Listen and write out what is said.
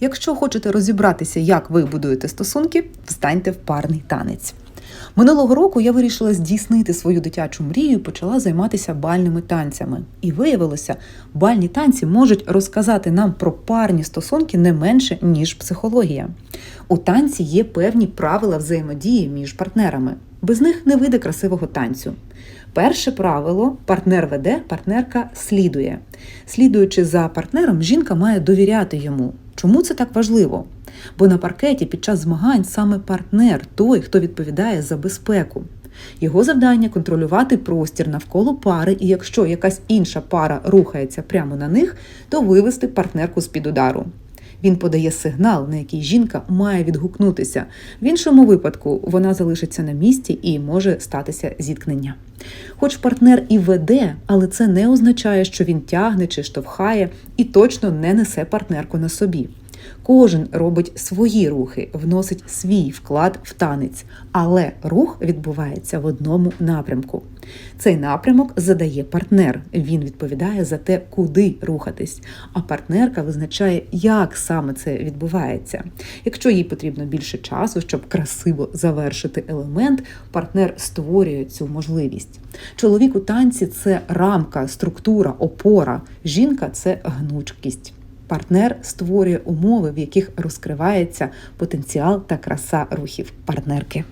Якщо хочете розібратися, як ви будуєте стосунки, встаньте в парний танець. Минулого року я вирішила здійснити свою дитячу мрію і почала займатися бальними танцями. І виявилося, бальні танці можуть розказати нам про парні стосунки не менше, ніж психологія. У танці є певні правила взаємодії між партнерами. Без них не вийде красивого танцю. Перше правило партнер веде, партнерка слідує. Слідуючи за партнером, жінка має довіряти йому. Чому це так важливо? Бо на паркеті під час змагань саме партнер той, хто відповідає за безпеку. Його завдання контролювати простір навколо пари, і якщо якась інша пара рухається прямо на них, то вивести партнерку з під удару. Він подає сигнал, на який жінка має відгукнутися. В іншому випадку вона залишиться на місці і може статися зіткнення. Хоч партнер і веде, але це не означає, що він тягне чи штовхає і точно не несе партнерку на собі. Кожен робить свої рухи, вносить свій вклад в танець, але рух відбувається в одному напрямку. Цей напрямок задає партнер. Він відповідає за те, куди рухатись. А партнерка визначає, як саме це відбувається. Якщо їй потрібно більше часу, щоб красиво завершити елемент, партнер створює цю можливість. Чоловік у танці це рамка, структура, опора. Жінка це гнучкість. Партнер створює умови, в яких розкривається потенціал та краса рухів партнерки.